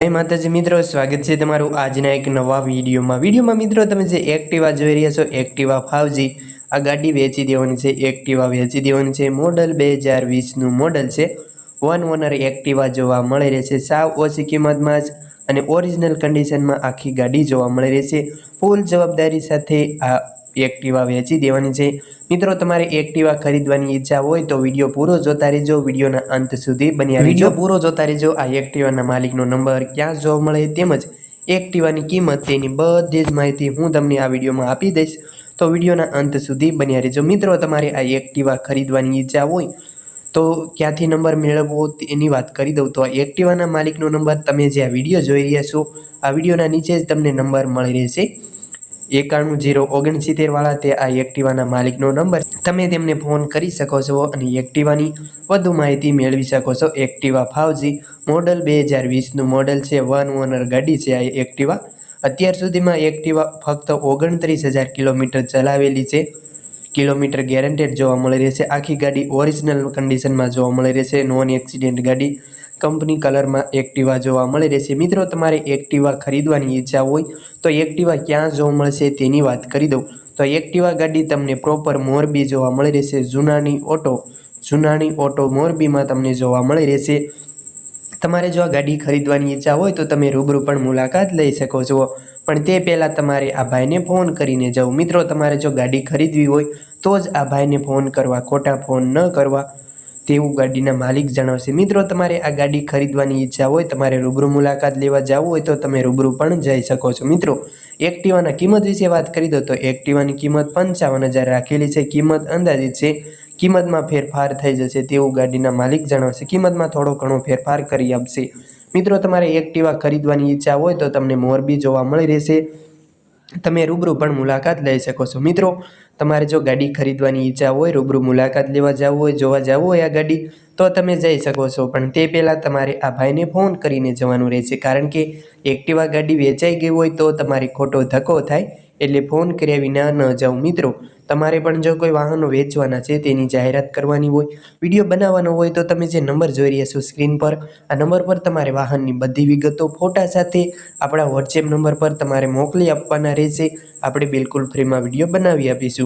જય માતાજી મિત્રો, સ્વાગત છે તમારું આજના એક નવા વિડીયોમાં. વિડીયોમાં મિત્રો, તમે જે એક્ટિવા જોઈ રહ્યા છો, એક્ટિવા ફાવજી, આ ગાડી વેચી દેવાની છે, એક્ટિવા વેચી દેવાની છે. મોડલ બે હજાર વીસનું મોડલ છે. વન ઓનર એક્ટિવા જોવા મળી રહેશે સાવ ઓછી કિંમતમાં જ અને ઓરિજિનલ કન્ડિશનમાં આખી ગાડી જોવા મળી રહેશે ફૂલ જવાબદારી સાથે આ એક્ટિવા વેચી દેવાની છે. મિત્રો, તમારે એક્ટિવા ખરીદવાની ઈચ્છા હોય તો વીડિયો પૂરો જોતા રહેજો. વિડીયોના અંત સુધી બન્યા વીડિયો પૂરો જોતા રહેજો. આ એક્ટિવાના માલિકનો નંબર ક્યાં જોવા મળે તેમજ એક્ટિવાની કિંમત તેની બધી જ માહિતી હું તમને આ વિડીયોમાં આપી દઈશ. તો વિડીયોના અંત સુધી બન્યા રહેજો. મિત્રો, તમારે આ એક્ટિવા ખરીદવાની ઈચ્છા હોય તો ક્યાંથી નંબર મેળવવો એની વાત કરી દઉં. તો આ એક્ટિવાના માલિકનો નંબર તમે જે આ વીડિયો જોઈ રહ્યા છો, આ વિડીયોના નીચે જ તમને નંબર મળી રહેશે. એકાણું જીરો ઓગણસિત્તેર વાળા તે આ એક્ટિવાના માલિકનો નંબર તમે તેમને ફોન કરી શકો છો અને એક્ટિવાની વધુ માહિતી મેળવી શકો છો. એક્ટિવા ફાવજી મોડલ બે હજાર વીસનું મોડલ છે. વન ઓનર ગાડી છે આ એક્ટિવા. અત્યાર સુધીમાં એક્ટિવા ફક્ત ઓગણત્રીસ હજાર કિલોમીટર ચલાવેલી છે. કિલોમીટર ગેરંટેડ જોવા મળી રહેશે. આખી ગાડી ઓરિજિનલ કન્ડિશનમાં જોવા મળી રહેશે. નોન એક્સિડેન્ટ ગાડી કંપની કલરમાં એક્ટિવા જોવા મળી રહેશે. મિત્રો, તમારે એક્ટિવા ખરીદવાની ઈચ્છા હોય તો એક્ટિવા ક્યાં જોવા મળશે તેની વાત કરી દઉં. તો એક્ટિવા ગાડી તમને પ્રોપર મોરબી જોવા મળી રહેશે. જૂનાની ઓટો જૂનાની ઓટો મોરબીમાં તમને જોવા મળી રહેશે. તમારે જો આ ગાડી ખરીદવાની ઈચ્છા હોય તો તમે રૂબરૂ પણ મુલાકાત લઈ શકો છો. પણ તે પહેલાં તમારે આ ભાઈને ફોન કરીને જવું મિત્રો, તમારે જો ગાડી ખરીદવી હોય તો જ આ ભાઈને ફોન કરવા. ખોટા ફોન ન કરવા. તેવું ગાડીના માલિક જણાવશે. મિત્રો, તમારે આ ગાડી ખરીદવાની ઈચ્છા હોય, તમારે રૂબરૂ મુલાકાત લેવા જવું હોય, તો તમે રૂબરૂ પણ જઈ શકો છો. મિત્રો, એક્ટિવાના કિંમત વિશે વાત કરી દો તો એક્ટિવાની કિંમત પંચાવન હજાર રાખેલી છે. કિંમત અંદાજિત છે, કિંમતમાં ફેરફાર થઈ જશે તેવું ગાડીના માલિક જણાવશે. કિંમતમાં થોડો ઘણો ફેરફાર કરી આપશે. મિત્રો, તમારે એક્ટિવા ખરીદવાની ઈચ્છા હોય, તો તમને મોરબી જોવા મળી રહેશે. તમે રૂબરૂ પણ મુલાકાત લઈ શકો છો. મિત્રો, તમારે જો ગાડી ખરીદવાની ઈચ્છા હોય, રૂબરૂ મુલાકાત લેવા જવું હોય, જોવા જવું હોય આ ગાડી, તો તમે જઈ શકો છો. પણ તે પહેલાં તમારે આ ભાઈને ફોન કરીને જવાનું રહેશે. કારણ કે એક્ટિવા ગાડી વેચાઈ ગઈ હોય તો તમારે ખોટો ધક્કો થાય એટલે ફોન કર્યા વિના ન જાઓ મિત્રો તમારે પણ જો કોઈ વાહનો વેચવાના છે, તેની જાહેરાત કરવાની હોય, વીડિયો બનાવવાનો હોય, તો તમે જે નંબર જોઈ રહ્યા છો સ્ક્રીન પર, આ નંબર પર તમારે વાહનની બધી વિગતો, ફોટા સાથે આપણા વોટ્સએપ નંબર પર તમારે મોકલી આપવાના રહેશે. આપણે બિલકુલ ફ્રીમાં વીડિયો બનાવી આપીશું.